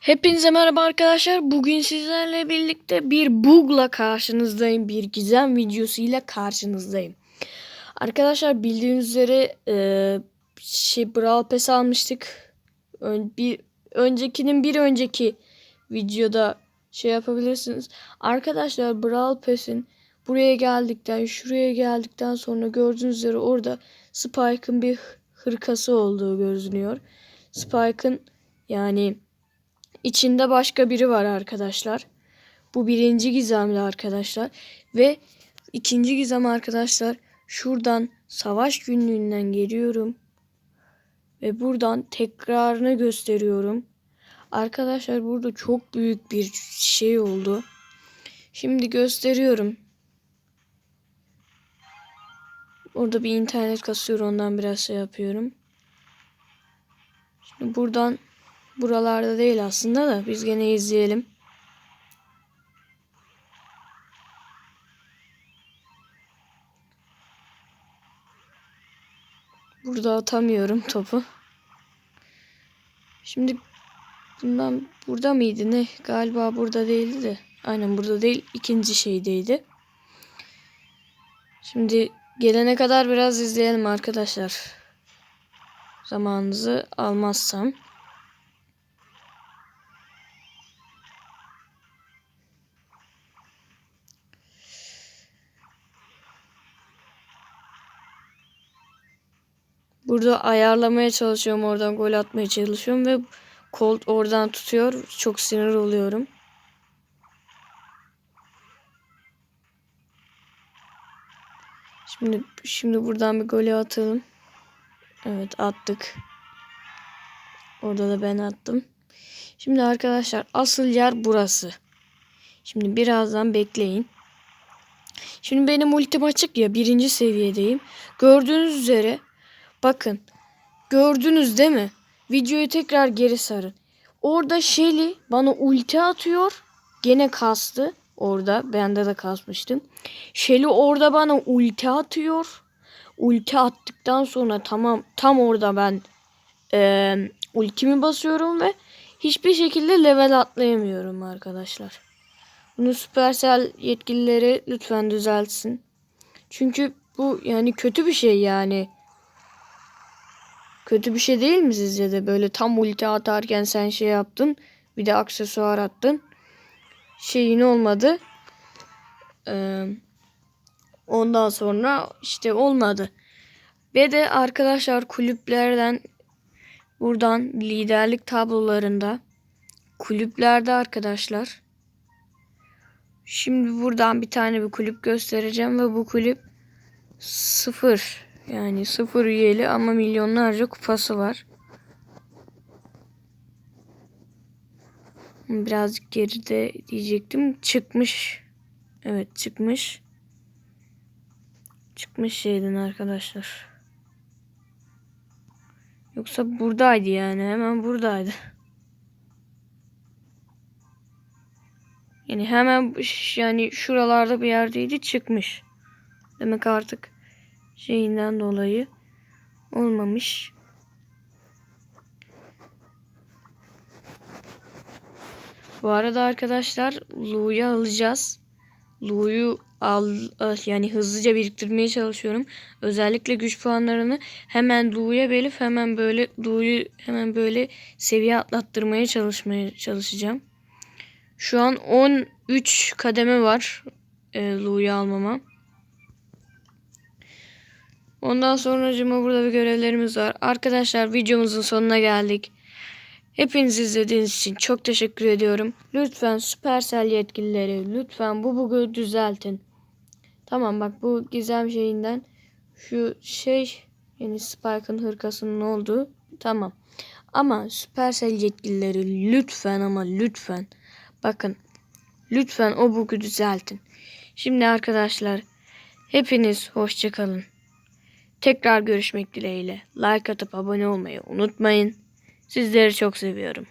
Hepinize merhaba arkadaşlar. Bugün sizlerle birlikte bir bug'la karşınızdayım. Bir gizem videosuyla karşınızdayım. Arkadaşlar bildiğiniz üzere e, şey Brawl Pass almıştık. Ön, bir öncekinin bir önceki videoda şey yapabilirsiniz. Arkadaşlar Brawl Pass'in buraya geldikten, şuraya geldikten sonra gördüğünüz üzere orada Spike'ın bir hırkası olduğu görünüyor. Spike'ın yani İçinde başka biri var arkadaşlar. Bu birinci gizemli arkadaşlar. Ve ikinci gizem arkadaşlar. Şuradan savaş günlüğünden geliyorum. Ve buradan tekrarını gösteriyorum. Arkadaşlar burada çok büyük bir şey oldu. Şimdi gösteriyorum. Orada bir internet kasıyor ondan biraz şey yapıyorum. Şimdi buradan Buralarda değil aslında da biz gene izleyelim. Burada atamıyorum topu. Şimdi bundan burada mıydı ne? Galiba burada değildi de. Aynen burada değil. ikinci şeydeydi. Şimdi gelene kadar biraz izleyelim arkadaşlar. Zamanınızı almazsam. Burada ayarlamaya çalışıyorum. Oradan gol atmaya çalışıyorum ve Colt oradan tutuyor. Çok sinir oluyorum. Şimdi şimdi buradan bir golü atalım. Evet attık. Orada da ben attım. Şimdi arkadaşlar asıl yer burası. Şimdi birazdan bekleyin. Şimdi benim ultim açık ya birinci seviyedeyim. Gördüğünüz üzere Bakın. Gördünüz değil mi? Videoyu tekrar geri sarın. Orada Shelly bana ulti atıyor. Gene kastı. Orada. Bende de kasmıştım. Shelly orada bana ulti atıyor. Ulti attıktan sonra tamam tam orada ben e, ultimi basıyorum ve hiçbir şekilde level atlayamıyorum arkadaşlar. Bunu Supercell yetkilileri lütfen düzeltsin. Çünkü bu yani kötü bir şey yani. Kötü bir şey değil mi sizce de? Böyle tam ulti atarken sen şey yaptın. Bir de aksesuar attın. Şeyin olmadı. Ee, ondan sonra işte olmadı. Ve de arkadaşlar kulüplerden buradan liderlik tablolarında kulüplerde arkadaşlar şimdi buradan bir tane bir kulüp göstereceğim ve bu kulüp sıfır yani sıfır üyeli ama milyonlarca kupası var. Birazcık geride diyecektim. Çıkmış. Evet çıkmış. Çıkmış şeyden arkadaşlar. Yoksa buradaydı yani. Hemen buradaydı. Yani hemen yani şuralarda bir yerdeydi çıkmış. Demek artık şeyinden dolayı olmamış. Bu arada arkadaşlar Lu'yu alacağız. Lu'yu al yani hızlıca biriktirmeye çalışıyorum. Özellikle güç puanlarını hemen Lu'ya belip hemen böyle Lu'yu hemen böyle seviye atlattırmaya çalışmaya çalışacağım. Şu an 13 kademe var e, Lu'yu almama. Ondan sonra cuma burada bir görevlerimiz var. Arkadaşlar videomuzun sonuna geldik. Hepiniz izlediğiniz için çok teşekkür ediyorum. Lütfen Supercell yetkilileri lütfen bu bug'u düzeltin. Tamam bak bu gizem şeyinden şu şey yani Spike'ın hırkasının olduğu tamam. Ama Supercell yetkilileri lütfen ama lütfen bakın lütfen o bug'u düzeltin. Şimdi arkadaşlar hepiniz hoşçakalın. Tekrar görüşmek dileğiyle. Like atıp abone olmayı unutmayın. Sizleri çok seviyorum.